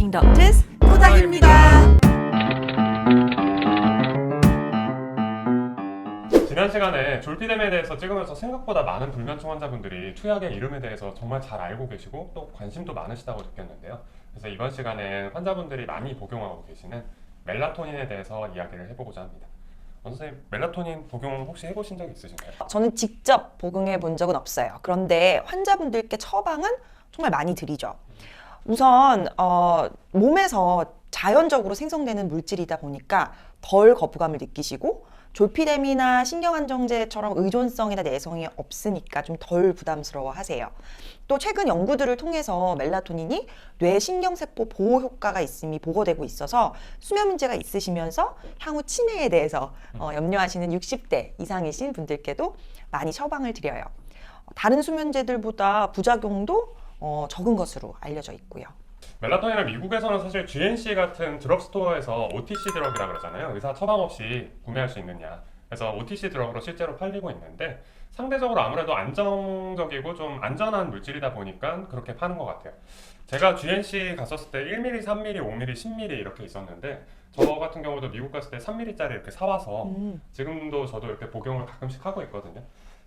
Talking Doctors 토닥입니다. 지난 시간에 졸피뎀에 대해서 찍으면서 생각보다 많은 불면증 환자분들이 투약의 이름에 대해서 정말 잘 알고 계시고 또 관심도 많으시다고 느꼈는데요. 그래서 이번 시간엔 환자분들이 많이 복용하고 계시는 멜라토닌에 대해서 이야기를 해보고자 합니다. 원 선생님, 멜라토닌 복용 혹시 해보신 적 있으신가요? 저는 직접 복용해 본 적은 없어요. 그런데 환자분들께 처방은 정말 많이 드리죠. 우선 어, 몸에서 자연적으로 생성되는 물질이다 보니까 덜 거부감을 느끼시고 졸피뎀이나 신경안정제처럼 의존성이나 내성이 없으니까 좀 덜 부담스러워 하세요. 또 최근 연구들을 통해서 멜라토닌이 뇌 신경세포 보호 효과가 있음이 보고되고 있어서 수면 문제가 있으시면서 향후 치매에 대해서 어, 염려하시는 60대 이상이신 분들께도 많이 처방을 드려요. 다른 수면제들보다 부작용도 어, 적은 것으로 알려져 있고요. 멜라토닌은 미국에서는 사실 GNC 같은 드럭스토어에서 OTC 드럭이라 그러잖아요. 의사 처방 없이 구매할 수 있느냐. 그래서 OTC 드럭으로 실제로 팔리고 있는데 상대적으로 아무래도 안정적이고 좀 안전한 물질이다 보니까 그렇게 파는 것 같아요. 제가 GNC 갔었을 때 1mm, 3mm, 5mm, 10mm 이렇게 있었는데 저 같은 경우도 미국 갔을 때 3mm짜리 이렇게 사와서 음. 지금도 저도 이렇게 복용을 가끔씩 하고 있거든요.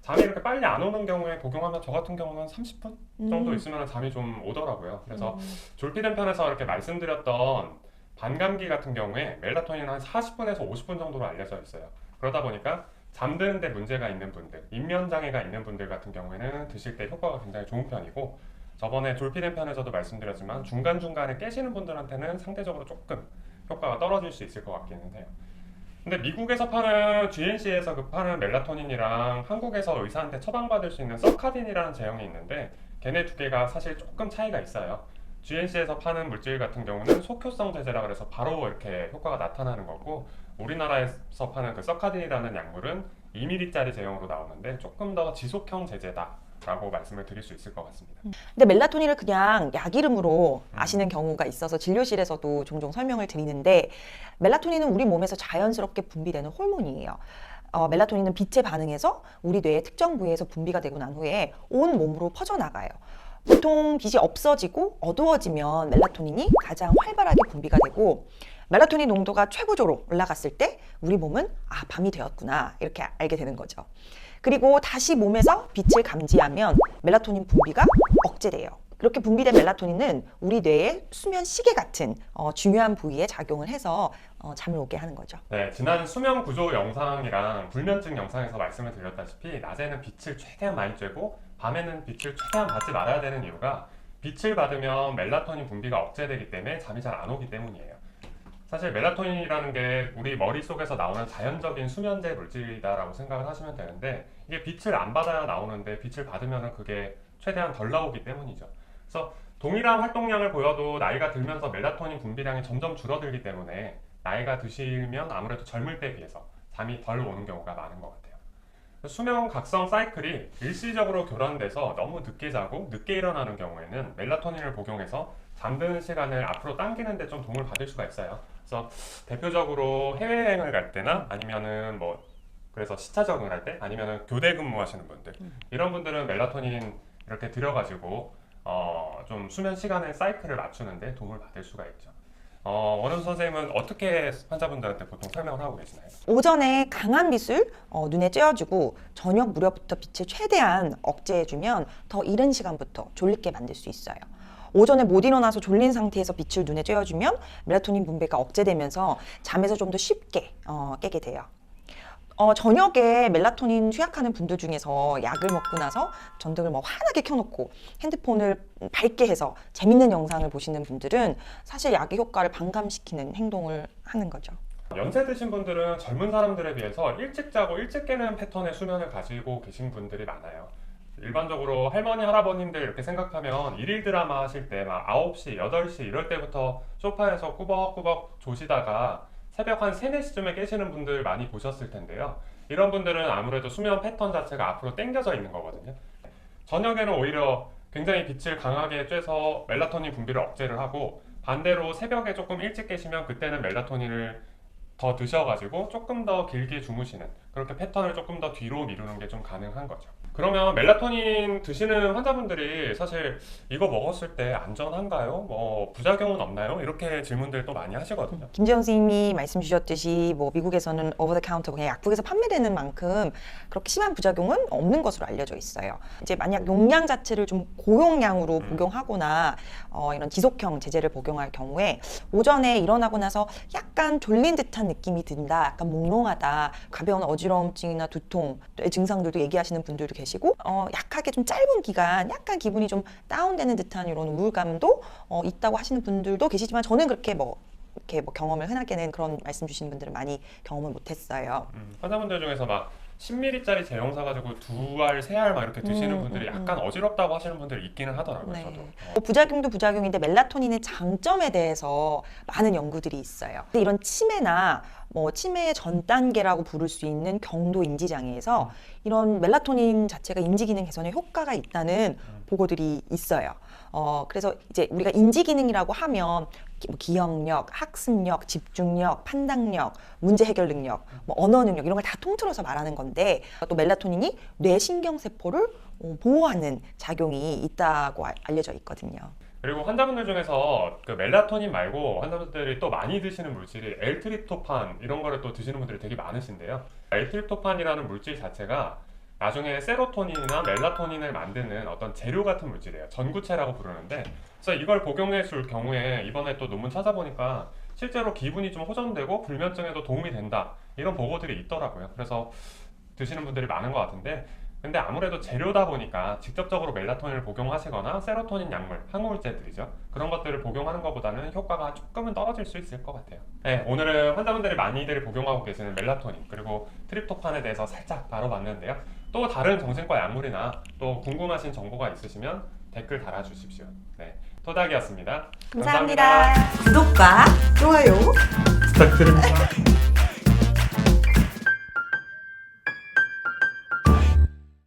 잠이 이렇게 빨리 안 오는 경우에 복용하면 저 같은 경우는 30분 정도 음. 있으면 잠이 좀 오더라고요. 그래서 음. 졸피뎀 편에서 이렇게 말씀드렸던 반감기 같은 경우에 멜라토닌은 한 40분에서 50분 정도로 알려져 있어요. 그러다 보니까 잠드는데 문제가 있는 분들, 입면 장애가 있는 분들 같은 경우에는 드실 때 효과가 굉장히 좋은 편이고 저번에 졸피뎀 편에서도 말씀드렸지만 중간중간에 깨시는 분들한테는 상대적으로 조금 효과가 떨어질 수 있을 것 같기는 해요. 근데 미국에서 파는 GNC에서 그 파는 멜라토닌이랑 한국에서 의사한테 처방받을 수 있는 서카딘이라는 제형이 있는데 걔네 두 개가 사실 조금 차이가 있어요. GNC에서 파는 물질 같은 경우는 속효성 제제라 그래서 바로 이렇게 효과가 나타나는 거고 우리나라에서 파는 그 서카딘이라는 약물은 2ml짜리 제형으로 나오는데 조금 더 지속형 제제다 라고 말씀을 드릴 수 있을 것 같습니다. 근데 멜라토닌을 그냥 약 이름으로 아시는 경우가 있어서 진료실에서도 종종 설명을 드리는데 멜라토닌은 우리 몸에서 자연스럽게 분비되는 호르몬이에요. 어, 멜라토닌은 빛에 반응해서 우리 뇌의 특정 부위에서 분비가 되고 난 후에 온 몸으로 퍼져나가요. 보통 빛이 없어지고 어두워지면 멜라토닌이 가장 활발하게 분비가 되고 멜라토닌 농도가 최고조로 올라갔을 때 우리 몸은 아 밤이 되었구나 이렇게 알게 되는 거죠. 그리고 다시 몸에서 빛을 감지하면 멜라토닌 분비가 억제돼요. 그렇게 분비된 멜라토닌은 우리 뇌의 수면 시계 같은 어, 중요한 부위에 작용을 해서 어, 잠을 오게 하는 거죠. 네, 지난 수면 구조 영상이랑 불면증 영상에서 말씀을 드렸다시피 낮에는 빛을 최대한 많이 쬐고 밤에는 빛을 최대한 받지 말아야 되는 이유가 빛을 받으면 멜라토닌 분비가 억제되기 때문에 잠이 잘 안 오기 때문이에요. 사실 멜라토닌이라는 게 우리 머릿속에서 나오는 자연적인 수면제 물질이다라고 생각을 하시면 되는데 이게 빛을 안 받아야 나오는데 빛을 받으면 그게 최대한 덜 나오기 때문이죠. 그래서 동일한 활동량을 보여도 나이가 들면서 멜라토닌 분비량이 점점 줄어들기 때문에 나이가 드시면 아무래도 젊을 때에 비해서 잠이 덜 오는 경우가 많은 것 같아요. 수면 각성 사이클이 일시적으로 교란돼서 너무 늦게 자고 늦게 일어나는 경우에는 멜라토닌을 복용해서 잠드는 시간을 앞으로 당기는 데 좀 도움을 받을 수가 있어요. 그래서 대표적으로 해외여행을 갈 때나 아니면은 뭐 그래서 시차 적응을 할때 아니면은 교대 근무하시는 분들 이런 분들은 멜라토닌 이렇게 들여가지고 어, 좀 수면 시간의 사이클을 맞추는데 도움을 받을 수가 있죠. 어, 원은 선생님은 어떻게 환자분들한테 보통 설명을 하고 계시나요? 오전에 강한 빛을 어, 눈에 쬐어주고 저녁 무렵부터 빛을 최대한 억제해주면 더 이른 시간부터 졸리게 만들 수 있어요. 오전에 못 일어나서 졸린 상태에서 빛을 눈에 쬐어주면 멜라토닌 분비가 억제되면서 잠에서 좀 더 쉽게 어, 깨게 돼요. 어, 저녁에 멜라토닌 투약하는 분들 중에서 약을 먹고 나서 전등을 뭐 환하게 켜놓고 핸드폰을 밝게 해서 재밌는 영상을 보시는 분들은 사실 약의 효과를 반감시키는 행동을 하는 거죠. 연세 드신 분들은 젊은 사람들에 비해서 일찍 자고 일찍 깨는 패턴의 수면을 가지고 계신 분들이 많아요. 일반적으로 할머니, 할아버님들 이렇게 생각하면 일일 드라마 하실 때 막 9시, 8시 이럴 때부터 소파에서 꾸벅꾸벅 조시다가 새벽 한 3, 4시쯤에 깨시는 분들 많이 보셨을 텐데요. 이런 분들은 아무래도 수면 패턴 자체가 앞으로 당겨져 있는 거거든요. 저녁에는 오히려 굉장히 빛을 강하게 쬐서 멜라토닌 분비를 억제를 하고 반대로 새벽에 조금 일찍 깨시면 그때는 멜라토닌을 더 드셔가지고 조금 더 길게 주무시는 그렇게 패턴을 조금 더 뒤로 미루는 게 좀 가능한 거죠. 그러면 멜라토닌 드시는 환자분들이 사실 이거 먹었을 때 안전한가요? 뭐 부작용은 없나요? 이렇게 질문들 또 많이 하시거든요. 김재영 선생님이 말씀 주셨듯이 뭐 미국에서는 오버 더 카운터 그냥 약국에서 판매되는 만큼 그렇게 심한 부작용은 없는 것으로 알려져 있어요. 이제 만약 용량 자체를 좀 고용량으로 음. 복용하거나 어, 이런 지속형 제제를 복용할 경우에 오전에 일어나고 나서 약간 졸린 듯한 느낌이 든다, 약간 몽롱하다, 가벼운 어지 러움증이나 두통의 증상들도 얘기하시는 분들도 계시고 어, 약하게 좀 짧은 기간, 약간 기분이 좀 다운되는 듯한 이런 우울감도 어, 있다고 하시는 분들도 계시지만 저는 그렇게 뭐 이렇게 뭐 경험을 흔하게는 그런 말씀 주시는 분들은 많이 경험을 못했어요. 음, 환자분들 중에서 막 10ml짜리 제형 사가지고 두 알, 세 알 막 이렇게 드시는 음, 분들이 음, 약간 어지럽다고 하시는 분들이 있기는 하더라고요. 네. 저도. 어. 뭐 부작용도 부작용인데 멜라토닌의 장점에 대해서 많은 연구들이 있어요. 근데 이런 치매나 뭐 치매의 전 단계라고 부를 수 있는 경도 인지 장애에서 이런 멜라토닌 자체가 인지 기능 개선에 효과가 있다는 음. 보고들이 있어요. 어 그래서 이제 우리가 인지 기능이라고 하면 기- 뭐 기억력, 학습력, 집중력, 판단력, 문제 해결 능력, 뭐 언어 능력 이런 걸 다 통틀어서 말하는 건데 또 멜라토닌이 뇌 신경 세포를 어, 보호하는 작용이 있다고 알- 알려져 있거든요. 그리고 환자분들 중에서 그 멜라토닌 말고 환자분들이 또 많이 드시는 물질이 엘트립토판 이런 거를 또 드시는 분들이 되게 많으신데요. 엘트립토판이라는 물질 자체가 나중에 세로토닌이나 멜라토닌을 만드는 어떤 재료 같은 물질이에요. 전구체라고 부르는데 그래서 이걸 복용해 줄 경우에 이번에 또 논문 찾아보니까 실제로 기분이 좀 호전되고 불면증에도 도움이 된다 이런 보고들이 있더라고요. 그래서 드시는 분들이 많은 것 같은데 근데 아무래도 재료다 보니까 직접적으로 멜라토닌을 복용하시거나 세로토닌 약물, 항우울제들이죠. 그런 것들을 복용하는 것보다는 효과가 조금은 떨어질 수 있을 것 같아요. 네, 오늘은 환자분들이 많이들 복용하고 계시는 멜라토닌 그리고 트립토판에 대해서 살짝 다뤄봤는데요. 또 다른 정신과 약물이나 또 궁금하신 정보가 있으시면 댓글 달아주십시오. 네, 토닥이었습니다. 감사합니다. 구독과 좋아요 부탁드립니다.